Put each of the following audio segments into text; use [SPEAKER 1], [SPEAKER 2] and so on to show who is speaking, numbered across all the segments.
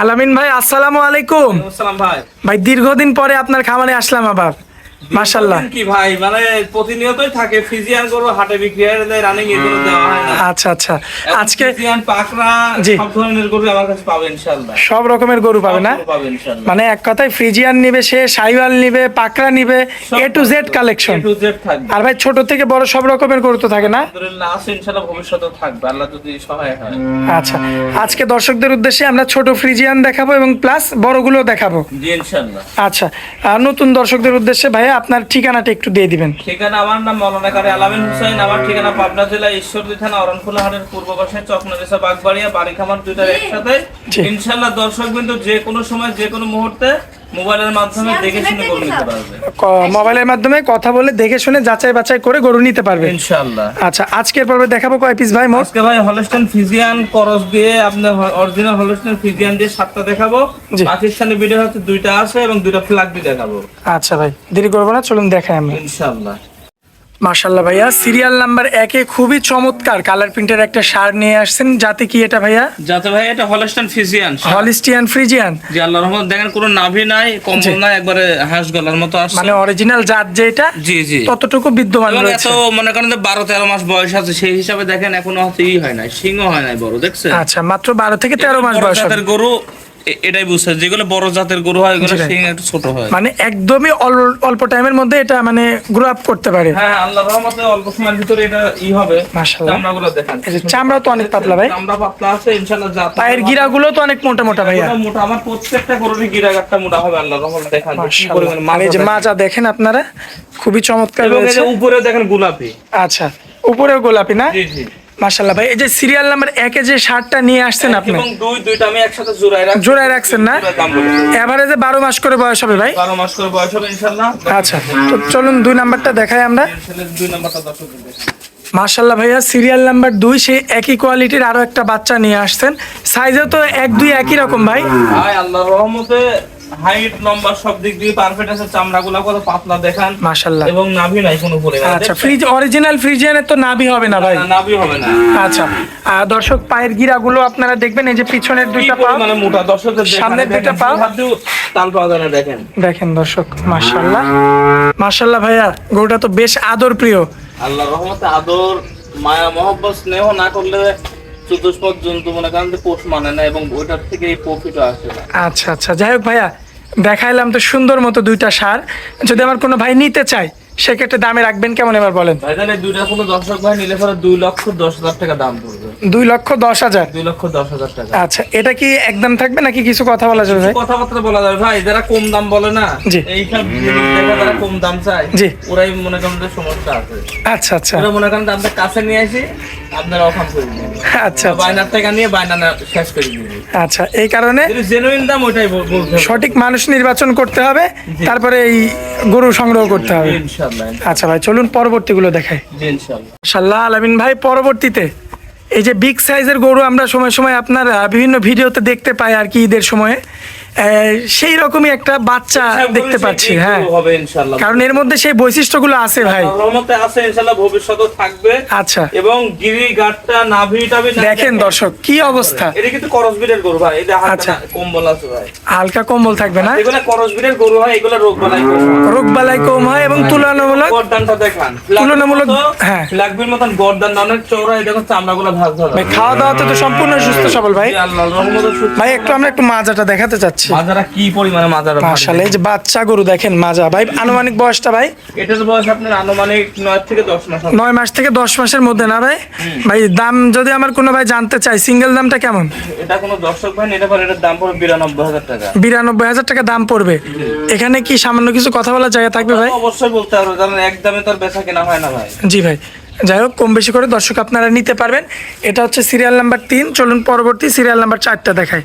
[SPEAKER 1] আলামিন ভাই আসসালামু আলাইকুম।
[SPEAKER 2] ভাই।
[SPEAKER 1] ভাই দীর্ঘদিন পরে আপনার খামারে আসলাম আবার।
[SPEAKER 2] কি ভাই মানে প্রতিনিয়তই থাকে ফিজিয়ান গরু হাটে বিক্রি হয় রানিং এগুলো দেওয়া হয় না।
[SPEAKER 1] আচ্ছা আচ্ছা। আজকে
[SPEAKER 2] ফিজিয়ান পাকড়া সব ধরনের গরু আমার কাছে পাবে ইনশাআল্লাহ।
[SPEAKER 1] সব রকমের গরু পাবে না? মানে এক কথায় ফ্রিজিয়ান নিবে সে সাইওয়াল নিবে পাকড়া নিবে A to Z collection
[SPEAKER 2] A to Z থাকবে।
[SPEAKER 1] আর ভাই ছোট থেকে বড় সব রকমের গরু তো থাকে না?
[SPEAKER 2] আলহামদুলিল্লাহ আছে ইনশাআল্লাহ ভবিষ্যতেও থাকবে। আল্লাহ যদি সহায় হয়।
[SPEAKER 1] আচ্ছা আজকে দর্শকদের উদ্দেশ্যে আমরা ছোট ফ্রিজিয়ান দেখাবো এবং প্লাস বড়গুলো দেখাবো।
[SPEAKER 2] জি ইনশাআল্লাহ।
[SPEAKER 1] আচ্ছা আর নতুন দর্শকদের উদ্দেশ্যে ভাইয়া আপনার ঠিকানাটা একটু দিয়ে দিবেন।
[SPEAKER 2] ঠিকানা আমার নাম মৌলানা কারি আলামিন হুসাইন আমার ঠিকানা পাবনা জেলা ঈশ্বরদী থানা অরণখোলা হাটের পূর্ব পাশে চকনরেসা বাগবাড়িয়া বাড়ি খামার দুইটার একসাথে।
[SPEAKER 1] ইনশাল্লাহ
[SPEAKER 2] ইনশাআল্লাহ দর্শক বিন্দু যে কোনো সময় যে কোনো মুহূর্তে মোবাইলের মাধ্যমে দেখে শুনে গরু নিতে পারবে?
[SPEAKER 1] মোবাইলের মাধ্যমে কথা বলে দেখে শুনে যাচাই বাছাই করে গরু নিতে পারবে।
[SPEAKER 2] ইনশাআল্লাহ।
[SPEAKER 1] আচ্ছা আজকের পর্বে দেখাবো কয় পিস ভাই মোট?
[SPEAKER 2] আজকে ভাই হলস্টন ফিজিয়ান করস দিয়ে আপনার অরিজিনাল হলস্টন ফিজিয়ান দিয়ে সাতটা দেখাবো। পাকিস্তানি ভিডিও হচ্ছে দুইটা আছে এবং দুইটা ফ্ল্যাগ দিয়ে দেখাবো।
[SPEAKER 1] আচ্ছা ভাই দেরি করব না চলুন দেখাই আমি
[SPEAKER 2] ইনশাআল্লাহ।
[SPEAKER 1] মার্শাল্লাহ ভাইয়া। সিরিয়াল নাম্বার একে খুবই চমৎকার। কালার প্রিন্টের একটা সার নিয়ে আসছেন। যাতে কি এটা ভাইয়া?
[SPEAKER 2] যাতে ভাই এটা হলস্টেন ফিজিয়ান
[SPEAKER 1] হলিস্টিয়ান ফ্রিজিয়ান।
[SPEAKER 2] যে আল্লাহর রহমত। দেখেন কোনো নাভি নাই কম্বল নাই একবারে হাঁস গলার মতো আসছে।
[SPEAKER 1] মানে অরিজিনাল জাত যেটা
[SPEAKER 2] জি জি।
[SPEAKER 1] ততটুকু বিদ্যমান
[SPEAKER 2] এবং এত মনে করেন যে বারো তেরো মাস বয়স আছে সেই হিসাবে দেখেন এখনও হচ্ছে ই হয় নাই সিংহ হয় নাই বড় দেখছেন?
[SPEAKER 1] আচ্ছা মাত্র বারো থেকে তেরো মাস
[SPEAKER 2] বড়
[SPEAKER 1] বয়স।
[SPEAKER 2] জাতের গরু এটাই বুঝছে যেগুলো বড় জাতের গরু হয় এগুলো একটু ছোট হয়।
[SPEAKER 1] মানে একদমই অল্প টাইমের মধ্যে এটা মানে গ্রো আপ করতে পারে।
[SPEAKER 2] হ্যাঁ আল্লাহ রহমতে অল্প সময়ের ভিতরে এটা ই হবে।
[SPEAKER 1] মাশাআল্লাহ।
[SPEAKER 2] চামড়াগুলো দেখেন।
[SPEAKER 1] চামড়া তো অনেক পাতলা ভাই।
[SPEAKER 2] চামড়া পাতলা আছে ইনশাআল্লাহ জাত
[SPEAKER 1] পায়ের গিরাগুলো তো অনেক মোটা মোটা ভাইয়া।
[SPEAKER 2] মোটা আমার প্রত্যেকটা গরুরই মোটা হবে আল্লাহ রহমতে দেখেন। পরিমাণে
[SPEAKER 1] যে
[SPEAKER 2] মাজা
[SPEAKER 1] দেখেন আপনারা খুবই চমৎকার রয়েছে।
[SPEAKER 2] উপরে দেখেন গোলাপি।
[SPEAKER 1] আচ্ছা উপরেও গোলাপি না?
[SPEAKER 2] জি জি।
[SPEAKER 1] মাশাল্লাহ ভাই এই যে সিরিয়াল নাম্বার একে যে শার্টটা নিয়ে আসছেন আপনি?
[SPEAKER 2] এবং দুই দুইটা আমি একসাথে জোড়ায় রাখছি।
[SPEAKER 1] জোড়ায় রাখছেন না। এভারেজে বারো মাস করে বয়স হবে ভাই?
[SPEAKER 2] বারো মাস করে বয়স হবে ইনশাআল্লাহ।
[SPEAKER 1] আচ্ছা তো চলুন দুই নাম্বারটা দেখাই আমরা।
[SPEAKER 2] দুই নাম্বারটা দর্শক।
[SPEAKER 1] মার্শাল্লাহ ভাইয়া সিরিয়াল নাম্বার দুই সে একই কোয়ালিটির আরও একটা বাচ্চা নিয়ে আসছেন। সাইজে তো এক দুই একই রকম ভাই
[SPEAKER 2] আল্লাহর রহমতে হাইট লম্বা সব দিক দিয়ে পারফেক্ট আছে চামড়াগুলো কত পাতলা দেখান।
[SPEAKER 1] মার্শাল্লাহ
[SPEAKER 2] এবং নাভি নাই কোনো পরিমাণে
[SPEAKER 1] আচ্ছা ফ্রিজ অরিজিনাল ফ্রিজিয়ানের তো নাভি হবে না ভাই?
[SPEAKER 2] নাভি হবে না।
[SPEAKER 1] আচ্ছা আর দর্শক পায়ের গিরাগুলো আপনারা দেখবেন এই যে পিছনের দুইটা পা।
[SPEAKER 2] পরিমাণে মোটা? দর্শকদের
[SPEAKER 1] সামনের
[SPEAKER 2] দেখেন,
[SPEAKER 1] দুইটা পা।
[SPEAKER 2] তাল পাওয়া যায় না দেখেন।
[SPEAKER 1] দেখেন দর্শক মার্শাল্লাহ মার্শাল্লাহ ভাইয়া গরুটা তো বেশ আদর প্রিয়।
[SPEAKER 2] আল্লাহর রহমতে আদর মায়া মহব্বত স্নেহ না করলে মনে করেন পোষ মানে না এবং ওইটার থেকে এই প্রফিটও আসে। না
[SPEAKER 1] আচ্ছা আচ্ছা। যাই হোক ভাইয়া দেখাইলাম তো সুন্দর মতো দুইটা সার। যদি আমার কোনো ভাই নিতে চায় সেক্ষেত্রে দামে রাখবেন কেমন এবার বলেন?
[SPEAKER 2] ভাইজান এই দুইটা কোনো দর্শক ভাই নিলে পরে দুই লক্ষ দশ হাজার টাকা দাম পড়বে।
[SPEAKER 1] দুই লক্ষ দশ হাজার?
[SPEAKER 2] দুই লক্ষ দশ হাজার টাকা।
[SPEAKER 1] আচ্ছা এটা কি একদম থাকবে নাকি কিছু কথা বলা যাবে ভাই?
[SPEAKER 2] কথাবার্তা বলা যাবে ভাই যারা কম দাম বলে না
[SPEAKER 1] জি।
[SPEAKER 2] এইসব যারা কম দাম চায়
[SPEAKER 1] জি।
[SPEAKER 2] ওরাই মনে করেন সমস্যা আছে।
[SPEAKER 1] আচ্ছা আচ্ছা।
[SPEAKER 2] ওরা মনে করেন আপনার কাছে নিয়ে আসি আপনার অফার করে দিবেন।
[SPEAKER 1] আচ্ছা আচ্ছা।
[SPEAKER 2] বাইনার টাকা নিয়ে বাইনা না- শেষ করে দিবেন
[SPEAKER 1] আচ্ছা এই কারণে
[SPEAKER 2] জেনুইন দাম ওইটাই বলতে
[SPEAKER 1] সঠিক মানুষ নির্বাচন করতে হবে তারপরে এই গরু সংগ্রহ করতে হবে।
[SPEAKER 2] ইনশাআল্লাহ
[SPEAKER 1] আচ্ছা ভাই চলুন পরবর্তীগুলো দেখাই।
[SPEAKER 2] ইনশাআল্লাহ।
[SPEAKER 1] আলামিন ভাই পরবর্তীতে এই যে বিগ সাইজের গরু আমরা সময় সময় আপনার বিভিন্ন ভিডিওতে দেখতে পাই আর কি ঈদের সময়ে। সেই রকমই একটা বাচ্চা দেখতে পাচ্ছি হ্যাঁ। কারণ এর মধ্যে সেই বৈশিষ্ট্যগুলো আছে ভাই।
[SPEAKER 2] রহমতে আছে ইনশাআল্লাহ ভবিষ্যতেও থাকবে।
[SPEAKER 1] আচ্ছা।
[SPEAKER 2] এবং গিরি গাটটা নাভি টাভি
[SPEAKER 1] দেখেন দর্শক কি অবস্থা।
[SPEAKER 2] এটা কিন্তু করসবিরের গরু ভাই এটা
[SPEAKER 1] আচ্ছা।
[SPEAKER 2] হালকা কম্বল আছে ভাই।
[SPEAKER 1] হালকা কম্বল থাকবে না?
[SPEAKER 2] এগুলা করসবিরের গরু হয় এগুলা রোগ বালাই
[SPEAKER 1] রোগ বালাই কম হয় এবং তুলনামূলক
[SPEAKER 2] গর্দানটা দেখান।
[SPEAKER 1] তুলনামূলক, হ্যাঁ।
[SPEAKER 2] লাগবির মতন গর্দান অনেক চওড়া এই দেখুন চামড়াগুলো ভাগ ধরা
[SPEAKER 1] ভাই খাওয়া দাওয়াতে তো সম্পূর্ণ সুস্থ সবল ভাই। ভাই একটু আমরা একটু মাজাটা দেখাতে চাচ্ছি।
[SPEAKER 2] মাজারা কি পরিমাণে মাজারা
[SPEAKER 1] মাশাআল্লাহ এই যে বাচ্চা গরু দেখেন মাজা। ভাই আনুমানিক বয়সটা ভাই?
[SPEAKER 2] এটার বয়স আপনার আনুমানিক নয় থেকে দশ মাস হবে।
[SPEAKER 1] মাস থেকে দশ মাসের মধ্যে না ভাই? ভাই দাম যদি আমার কোনো ভাই জানতে চাই সিঙ্গেল দামটা কেমন?
[SPEAKER 2] এটা কোনো দর্শক ভাই নিতে পারে এটার দাম পড়বে বিরানব্বই হাজার টাকা।
[SPEAKER 1] দাম পড়বে। এখানে কি সামান্য কিছু কথা বলার জায়গা থাকবে ভাই?
[SPEAKER 2] অবশ্যই বলতে পারব কারণ এক দামে তো বেচা কেনা হয় না ভাই।
[SPEAKER 1] জি ভাই। যাই হোক কম বেশি করে দর্শক আপনারা নিতে পারবেন। এটা হচ্ছে সিরিয়াল নাম্বার তিন। চলুন পরবর্তী সিরিয়াল নাম্বার চারটা দেখাই।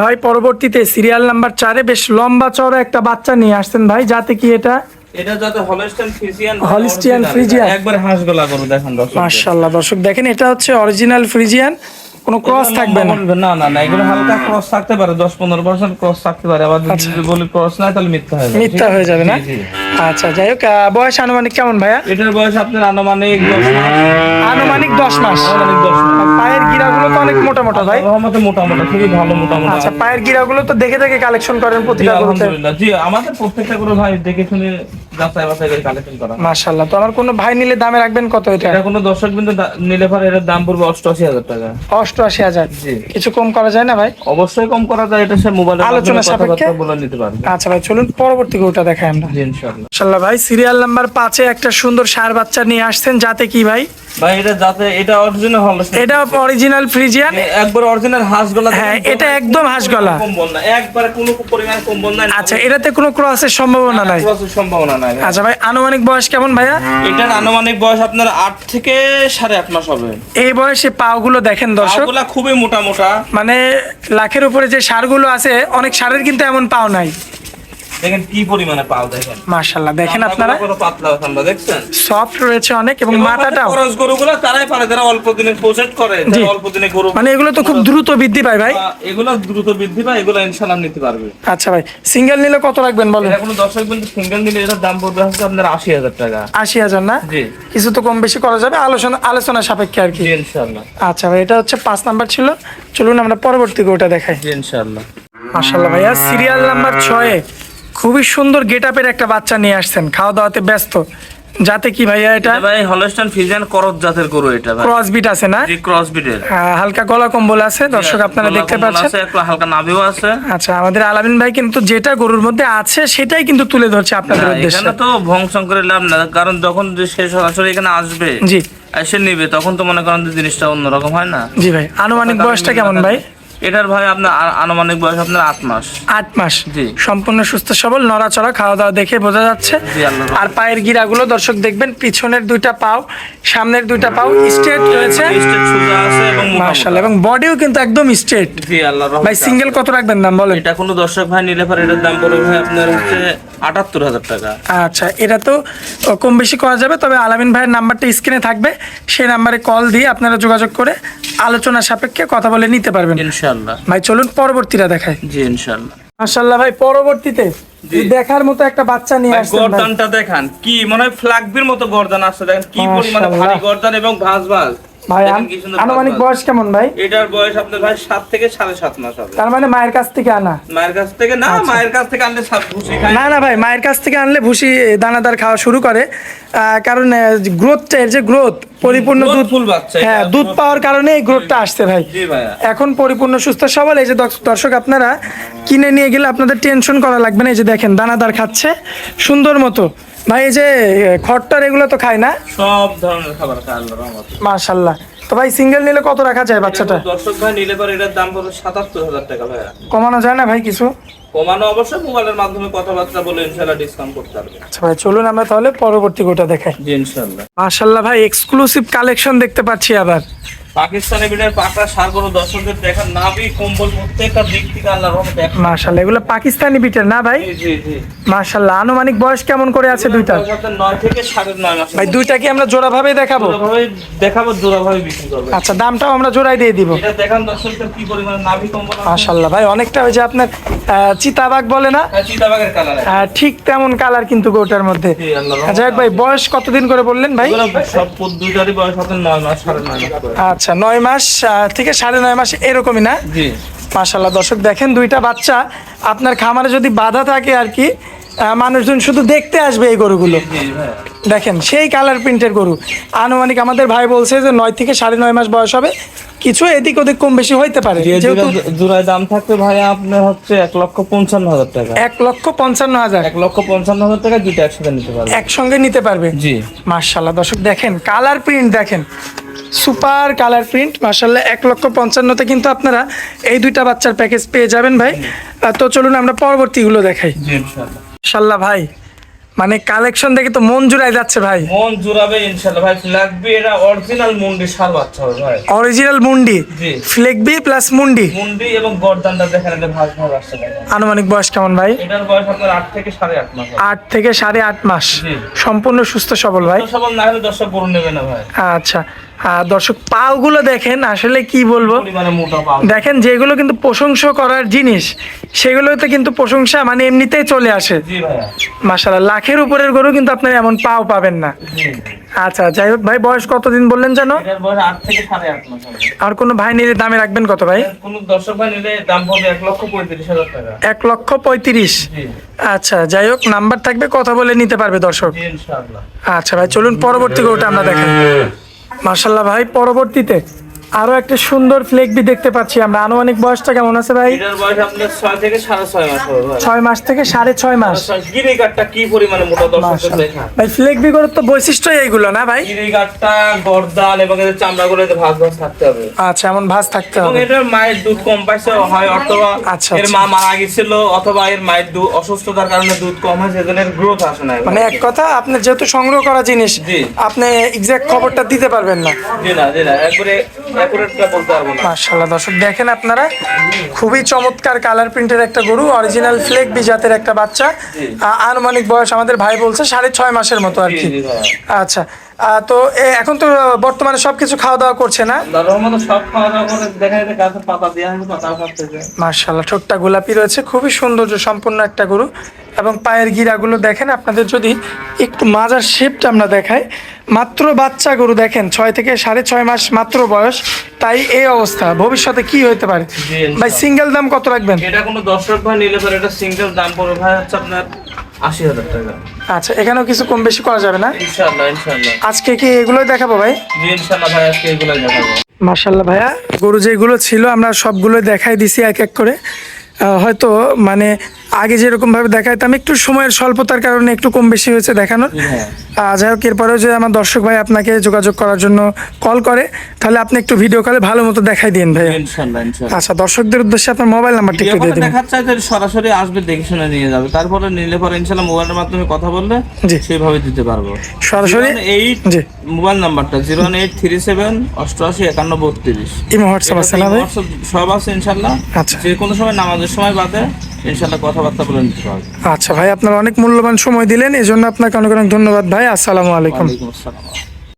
[SPEAKER 1] ভাই পরবর্তীতে সিরিয়াল নাম্বার চারে বেশ লম্বা চড়া একটা বাচ্চা নিয়ে আসছেন ভাই। যাতে কি এটা?
[SPEAKER 2] এটা যাতে ফ্রিজিয়ান
[SPEAKER 1] Holstein ফ্রিজিয়ান
[SPEAKER 2] একবার হাঁস গলা করো দেখেন দর্শক
[SPEAKER 1] মাশাআল্লাহ দর্শক দেখেন এটা হচ্ছে অরিজিনাল ফ্রিজিয়ান কোনো ক্রস থাকবে না।
[SPEAKER 2] না না না এগুলো হালকা ক্রস থাকতে পারে দশ পনেরো পার্সেন্ট ক্রস থাকতে পারে আবার যদি যদি বলি ক্রস না তাহলে মিথ্যা হয়ে যাবে
[SPEAKER 1] মিথ্যা হয়ে যাবে না। আচ্ছা যাই হোক বয়স আনুমানিক কেমন ভাইয়া?
[SPEAKER 2] এটার বয়স আপনার আনুমানিক দশ মাস।
[SPEAKER 1] আনুমানিক দশ মাস।
[SPEAKER 2] আনুমানিক দশ মাস।
[SPEAKER 1] পায়ের গিরাগুলো তো অনেক মোটা মোটা ভাই।
[SPEAKER 2] রহমতে মোটা খুবই ভালো মোটা মোটা।
[SPEAKER 1] আচ্ছা পায়ের গিরাগুলো তো দেখে দেখে কালেকশন করেন প্রতিটা গরুতে।
[SPEAKER 2] আলহামদুলিল্লাহ। জি আমাদের প্রত্যেকটা করে ভাই দেখে শুনে যাচাই বাছাই করে কালেকশন করা।
[SPEAKER 1] মাশাল্লাহ তো আমার কোনো ভাই নিলে দামে রাখবেন কত এটা?
[SPEAKER 2] এটা কোনো দর্শক বিন্দু নিলে পরে এর দাম পড়বে অষ্টআশি হাজার টাকা। জি।
[SPEAKER 1] কিছু কম করা যায় না ভাই?
[SPEAKER 2] অবশ্যই কম করা যায় এটা সে
[SPEAKER 1] আলোচনা সাপেক্ষে?
[SPEAKER 2] বলে নিতে পারবে।
[SPEAKER 1] আচ্ছা ভাই চলুন পরবর্তী গরুটা দেখাই আমরা।
[SPEAKER 2] জি ইনশাআল্লাহ।
[SPEAKER 1] ভাই সিরিয়াল নাম্বার পাঁচে একটা সুন্দর সার বাচ্চা নিয়ে আসছেন যাতে কি ভাই?
[SPEAKER 2] ভাই এটা যাতে এটা অরিজিনাল হল।
[SPEAKER 1] এটা অরিজিনাল ফ্রিজিয়ান
[SPEAKER 2] একবার অরিজিনাল হাঁস গলা
[SPEAKER 1] হ্যাঁ এটা একদম হাঁস গলা
[SPEAKER 2] কম্বল না। একবারে কোনো পরিমাণ কম্বল নাই।
[SPEAKER 1] আচ্ছা এটাতে কোনো ক্রসের সম্ভাবনা নাই?
[SPEAKER 2] ক্রসের সম্ভাবনা নাই
[SPEAKER 1] আচ্ছা ভাই আনুমানিক বয়স কেমন ভাইয়া?
[SPEAKER 2] এটার আনুমানিক বয়স আপনার আট থেকে সাড়ে আট মাস হবে।
[SPEAKER 1] এই বয়সে পাগুলো দেখেন দর্শক।
[SPEAKER 2] পাগুলা খুবই মোটা মোটা।
[SPEAKER 1] মানে লাখের উপরে যে সারগুলো আছে অনেক সারের কিন্তু এমন পাও নাই।
[SPEAKER 2] দেখেন কি পরিমাণে পাও দেখেন।
[SPEAKER 1] মাশাল্লাহ দেখেন আপনারা?
[SPEAKER 2] কত পাতলা ঠান্ডা দেখছেন?
[SPEAKER 1] সফট রয়েছে অনেক এবং মাথাটাও।
[SPEAKER 2] খরচ গরুগুলো তারাই পারে যারা অল্প দিনে প্রসেস করে যারা অল্প দিনে গরু
[SPEAKER 1] মানে এগুলো তো খুব দ্রুত বৃদ্ধি পায় ভাই।
[SPEAKER 2] এগুলো দ্রুত বৃদ্ধি পায় এগুলো ইনশাল্লাহ নিতে পারবে।
[SPEAKER 1] আচ্ছা ভাই সিঙ্গেল নিলে কত রাখবেন বলেন?
[SPEAKER 2] এটা কোনো দর্শক বিন্দু সিঙ্গেল নিলে এটার দাম পড়বে হচ্ছে আপনার আশি হাজার টাকা।
[SPEAKER 1] আশি হাজার না?
[SPEAKER 2] জি।
[SPEAKER 1] কিছু তো কম বেশি করা যাবে আলোচনা আলোচনা সাপেক্ষে আর কি।
[SPEAKER 2] জি ইনশাল্লাহ
[SPEAKER 1] আচ্ছা ভাই এটা হচ্ছে পাঁচ নাম্বার ছিল। চলুন আমরা পরবর্তী গোটা দেখাই।
[SPEAKER 2] জি ইনশাল্লাহ
[SPEAKER 1] মাশাল্লাহ ভাইয়া সিরিয়াল নাম্বার ছয়ে। খুবই সুন্দর গেট আপের একটা বাচ্চা নিয়ে আসছেন খাওয়া দাওয়াতে ব্যস্ত। যাতে কি ভাইয়া এটা?
[SPEAKER 2] ভাই হলস্টাইন ফিজিয়ান করত জাতের গরু এটা ভাই।
[SPEAKER 1] ক্রস বিট আছে না?
[SPEAKER 2] জি ক্রস বিটের
[SPEAKER 1] হালকা গলা কম্বল আছে দর্শক আপনারা দেখতে পাচ্ছেন।
[SPEAKER 2] আছে একটু হালকা নাভিও আছে।
[SPEAKER 1] আচ্ছা আমাদের আলামিন ভাই কিন্তু যেটা গরুর মধ্যে আছে সেটাই কিন্তু তুলে ধরছে আপনাদের
[SPEAKER 2] না,
[SPEAKER 1] উদ্দেশ্যে।
[SPEAKER 2] এখানে তো ভংসং করে লাভ না কারণ যখন যে সে সরাসরি এখানে আসবে
[SPEAKER 1] জি।
[SPEAKER 2] এসে নিবে তখন তো মনে করেন যে জিনিসটা অন্যরকম হয় না?
[SPEAKER 1] জি ভাই আনুমানিক বয়সটা কেমন ভাই?
[SPEAKER 2] এটার ভাই আপনার আনুমানিক বয়স আপনার আট মাস।
[SPEAKER 1] আট মাস।
[SPEAKER 2] জি।
[SPEAKER 1] সম্পূর্ণ সুস্থ সবল নড়াচড়া খাওয়া দাওয়া দেখে বোঝা যাচ্ছে। আর পায়ের গিরাগুলো দর্শক দেখবেন পিছনের দুইটা পাও সামনের দুইটা পাও স্ট্রেট রয়েছে। মার্শাল এবং বডিও কিন্তু একদম স্ট্রেট
[SPEAKER 2] জি আল্লাহ
[SPEAKER 1] ভাই সিঙ্গেল কত রাখবেন দাম বলেন?
[SPEAKER 2] এটা কোনো দর্শক ভাই নিলে পরে এটার দাম পড়বে ভাই আপনার হচ্ছে আটাত্তর হাজার টাকা।
[SPEAKER 1] আচ্ছা এটা তো কম বেশি করা যাবে তবে আলামিন ভাইয়ের নাম্বারটা স্ক্রিনে থাকবে। সেই নাম্বারে কল দিয়ে আপনারা যোগাযোগ করে আলোচনা সাপেক্ষে কথা বলে নিতে পারবেন।
[SPEAKER 2] ইনশাল্লাহ
[SPEAKER 1] ভাই চলুন পরবর্তীটা দেখাই।
[SPEAKER 2] জি ইনশাআল্লাহ।
[SPEAKER 1] মাশাআল্লাহ ভাই পরবর্তীতে দেখার মতো একটা বাচ্চা নিয়ে
[SPEAKER 2] ভাই গর্দানটা দেখান। কি মনে হয় ফ্ল্যাগবির মতো গর্দান আসছে। দেখেন কি পরিমাণে। ভারী গর্দান এবং ভাঁজ ভাঁজ।
[SPEAKER 1] ভাই আনুমানিক। বয়স কেমন ভাই?
[SPEAKER 2] এটার বয়স আপনার ভাই সাত থেকে সাড়ে সাত মাস হবে।
[SPEAKER 1] তার মানে মায়ের কাছ থেকে আনা?
[SPEAKER 2] মায়ের কাছ থেকে না মায়ের কাছ থেকে আনলে ভুসি
[SPEAKER 1] না না ভাই মায়ের কাছ থেকে আনলে ভুসি দানাদার খাওয়া শুরু করে। কারণ গ্রোথটা এর যে গ্রোথ পরিপূর্ণ দুধ
[SPEAKER 2] full বাচ্চা
[SPEAKER 1] হ্যাঁ দুধ পাওয়ার কারণে এই গ্রোথটা আসছে ভাই। এখন পরিপূর্ণ সুস্থ সবল এই যে দর্শক আপনারা কিনে নিয়ে গেলে আপনাদের টেনশন করা লাগবে না এই যে দেখেন দানাদার খাচ্ছে সুন্দর মতো। ভাই এই যে খড়টার এগুলো তো খায় না?
[SPEAKER 2] সব ধরনের খাবার খায় আল্লাহর রহমতে।
[SPEAKER 1] তো ভাই সিঙ্গেল নিলে কত রাখা যায় বাচ্চাটা?
[SPEAKER 2] দর্শক ভাই নিলে পরে এটার দাম পড়বে সাতাত্তর হাজার টাকা ভাইয়া।
[SPEAKER 1] কমানো যায় না ভাই কিছু?
[SPEAKER 2] কমানো অবশ্যই মোবাইলের মাধ্যমে কথাবার্তা বলে ইনশাল্লাহ ডিসকাউন্ট করতে পারবে।
[SPEAKER 1] আচ্ছা ভাই চলুন আমরা তাহলে পরবর্তী গোটা দেখাই।
[SPEAKER 2] জি ইনশাল্লাহ
[SPEAKER 1] মাশাল্লাহ ভাই এক্সক্লুসিভ কালেকশন দেখতে পাচ্ছি আবার।
[SPEAKER 2] পাকিস্তানি বিটের পাকা সার গরু দর্শকদের দেখার নাভি কম্বল প্রত্যেকটা দিক থেকে আল্লাহর রহমতে এক
[SPEAKER 1] মাশাল্লাহ এগুলো পাকিস্তানি বিটের না ভাই?
[SPEAKER 2] জি জি
[SPEAKER 1] মাশাল্লাহ আনুমানিক বয়স কেমন করে আছে দুইটা
[SPEAKER 2] বয়স আপনার নয় থেকে সাড়ে নয় মাস
[SPEAKER 1] ভাই দুইটা কি আমরা জোড়া ভাবে দেখাবো?
[SPEAKER 2] জোড়াভাবে দেখাবো জোড়াভাবে বিক্রি করবে।
[SPEAKER 1] আচ্ছা দামটাও আমরা জোড়াই দিয়ে দিব।
[SPEAKER 2] এটা দেখান দর্শকদের কি পরিমাণে নাভি কম্বল আছে।
[SPEAKER 1] মাশাল্লাহ ভাই অনেকটা ওই যে আপনার চিতাবাগ বলে না?
[SPEAKER 2] হ্যাঁ,
[SPEAKER 1] আহ, ঠিক তেমন কালার কিন্তু গোটার মধ্যে। আচ্ছা ভাই বয়স কতদিন করে বললেন ভাই। আচ্ছা নয় মাস থেকে সাড়ে নয় মাস এরকমই না? মাসাল্লাহ দর্শক দেখেন দুইটা বাচ্চা আপনার খামারে যদি বাধা থাকে আর কি মানুষজন শুধু দেখতে আসবে এই গরুগুলো। দেখেন সেই কালার প্রিন্টের গরু। আনুমানিক আমাদের ভাই বলছে যে নয় থেকে সাড়ে নয় মাস বয়স হবে। কিছু এদিক ওদিক কম বেশি হইতে পারে।
[SPEAKER 2] জোড়ায় দাম থাকবে ভাই আপনার হচ্ছে এক লক্ষ পঞ্চান্ন হাজার টাকা।
[SPEAKER 1] এক লক্ষ পঞ্চান্ন হাজার।
[SPEAKER 2] এক লক্ষ পঞ্চান্ন হাজার টাকা দুইটা একসাথে নিতে পারবে।
[SPEAKER 1] একসঙ্গে নিতে পারবে?
[SPEAKER 2] জি।
[SPEAKER 1] মার্শাল্লাহ দর্শক দেখেন কালার প্রিন্ট দেখেন। সুপার কালার প্রিন্ট মার্শাল্লাহ এক লক্ষ পঞ্চান্নতে কিন্তু আপনারা এই দুইটা বাচ্চার প্যাকেজ পেয়ে যাবেন ভাই। তো চলুন আমরা পরবর্তীগুলো দেখাই। মার্শাল্লাহ ভাই মানে কালেকশন দেখে তো মন জুড়াই যাচ্ছে ভাই।
[SPEAKER 2] মন জুড়াবে ইনশাআল্লাহ ভাই লাগবে এটা অরিজিনাল মুন্ডি সার বাচ্চা হবে ভাই।
[SPEAKER 1] অরিজিনাল মুন্ডি
[SPEAKER 2] জি।
[SPEAKER 1] ফ্লেকবি প্লাস মুন্ডি।
[SPEAKER 2] মুন্ডি এবং গর্দানটা দেখেন এটা ভাগ ভাগ আসছে
[SPEAKER 1] আনুমানিক বয়স কেমন ভাই?
[SPEAKER 2] এটার বয়স আপনার 8 থেকে সাড়ে আট মাস
[SPEAKER 1] 8 থেকে সাড়ে আট মাস।
[SPEAKER 2] জি।
[SPEAKER 1] সম্পূর্ণ সুস্থ সবল ভাই।
[SPEAKER 2] সুস্থ সবল না হলে দর্শক গরু নেবে না ভাই।
[SPEAKER 1] আচ্ছা। দর্শক পাওগুলো দেখেন আসলে কি বলব? দেখেন যেগুলো কিন্তু প্রশংসা করার জিনিস সেগুলোতে কিন্তু প্রশংসা মানে এমনিতেই চলে আসে। মাসাল্লাহ লাখের উপরের গরু কিন্তু আপনার এমন পাও পাবেন না। আচ্ছা যাই হোক ভাই বয়স কতদিন বললেন
[SPEAKER 2] হবে।
[SPEAKER 1] আর কোনো ভাই নিলে দামে রাখবেন কত ভাই?
[SPEAKER 2] এক লক্ষ পঁয়ত্রিশ
[SPEAKER 1] আচ্ছা যাই হোক নাম্বার থাকবে কথা বলে নিতে পারবে দর্শক। আচ্ছা ভাই চলুন পরবর্তী গরুটা আমরা দেখাই। মার্শাল্লাহ ভাই পরবর্তীতে আরও একটা সুন্দর ফ্লেক বি দেখতে পাচ্ছি আমরা। আনুমানিক বয়সটা কেমন আছে ভাই?
[SPEAKER 2] এটার বয়স আপনার ছয় থেকে সাড়ে ছয় মাস হবে ভাই।
[SPEAKER 1] ছয় মাস থেকে ছয় মাস।
[SPEAKER 2] গিরি কাঠটা কি পরিমাণে মোটা দর্শক দেখা
[SPEAKER 1] ভাই ফ্লেক বি গরুর তো বৈশিষ্ট্য এইগুলো না ভাই?
[SPEAKER 2] গিরি কাঠটা গর্দান এবং চামড়া এতে ভাঁজ ভাঁজ থাকতে হবে।
[SPEAKER 1] আচ্ছা এমন ভাঁজ থাকতে
[SPEAKER 2] এবং
[SPEAKER 1] হবে।
[SPEAKER 2] এটার মায়ের দুধ কম পাইছে হয় অথবা
[SPEAKER 1] আচ্ছা,
[SPEAKER 2] এর
[SPEAKER 1] আচ্ছা।
[SPEAKER 2] মা মারা গেছিল অথবা এর মায়ের দুধ অসুস্থতার কারণে দুধ কম হয় সেজন্য এর গ্রোথ আসে না।
[SPEAKER 1] মানে এক কথা আপনি যেহেতু সংগ্রহ করা জিনিস আপনি এক্সাক্ট খবরটা দিতে পারবেন না।
[SPEAKER 2] জি না জি না একবারে
[SPEAKER 1] মার্শাল্লাহ দর্শক দেখেন আপনারা খুবই চমৎকার কালার প্রিন্টের একটা গরু অরিজিনাল ফ্লেক বি জাতের একটা বাচ্চা। আনুমানিক বয়স আমাদের ভাই বলছে সাড়ে ছয় মাসের মতো আর কি। আচ্ছা আহ, তো এখন তো বর্তমানে সবকিছু খাওয়া দাওয়া করছে না? মার্শাল্লাহ ঠোঁটটা গোলাপি রয়েছে খুবই সৌন্দর্য সম্পন্ন একটা গরু। এবং পায়ের গিরাগুলো দেখেন আপনাদের যদি একটু মাজার শেপটা আমরা দেখাই মাত্র বাচ্চা গরু দেখেন ছয় থেকে সাড়ে ছয় মাস মাত্র বয়স তাই এই অবস্থা। ভবিষ্যতে কি হতে পারে? ভাই সিঙ্গেল দাম কত রাখবেন?
[SPEAKER 2] এটা কোনো দর্শক ভাই নিলে পরে এটা সিঙ্গেল দাম পড়বে ভাই হচ্ছে আপনার আশি হাজার টাকা।
[SPEAKER 1] আচ্ছা এখানেও কিছু কম বেশি করা যাবে না?
[SPEAKER 2] ইনশাআল্লাহ ইনশাআল্লাহ।
[SPEAKER 1] আজকে কি এগুলোই দেখাবো ভাই?
[SPEAKER 2] জি ইনশাআল্লাহ ভাই আজকে এগুলো দেখাবো।
[SPEAKER 1] মার্শাল্লাহ ভাইয়া গরু যেগুলো ছিল আমরা সবগুলো দেখাই দিছি এক এক করে। হয়তো মানে আগে যেরকম ভাবে দেখাইতাম একটু সময়ের স্বল্পতার কারণে একটু কম বেশি হয়েছে দেখানোর।
[SPEAKER 2] হ্যাঁ।
[SPEAKER 1] যাই হোক এরপরেও যদি আমার দর্শক ভাই আপনাকে যোগাযোগ করার জন্য কল করে তাহলে আপনি একটু ভিডিও কলে ভালো মতো দেখাই দিন
[SPEAKER 2] ইনশাআল্লাহ ইনশাআল্লাহ
[SPEAKER 1] আচ্ছা দর্শকদের উদ্দেশ্যে আপনার মোবাইল নাম্বারটা একটু দিয়ে দিন।
[SPEAKER 2] সরাসরি আসবে দেখে শুনে নিয়ে যাবে। তারপরে নিলে পরে ইনশাআল্লাহ মোবাইলের মাধ্যমে কথা বললে
[SPEAKER 1] জি।
[SPEAKER 2] সেইভাবে দিতে পারব।
[SPEAKER 1] সরাসরি?
[SPEAKER 2] এইট
[SPEAKER 1] জি।
[SPEAKER 2] মোবাইল নাম্বারটা জিরো এইট থ্রি সেভেন অষ্টআশি একান্ন বত্রিশ।
[SPEAKER 1] ইমো হোয়াটসঅ্যাপ আছে না ভাই?
[SPEAKER 2] সব আছে ইনশাল্লাহ।
[SPEAKER 1] আচ্ছা।
[SPEAKER 2] যে কোনো সময় নামাজের সময় বাদে ইনশাল্লাহ কথাবার্তা বলে নিতে পারবে
[SPEAKER 1] আচ্ছা ভাই আপনার অনেক মূল্যবান সময় দিলেন এই জন্য আপনাকে অনেক অনেক ধন্যবাদ ভাই। আসসালামু আলাইকুম।
[SPEAKER 2] আসসালাম।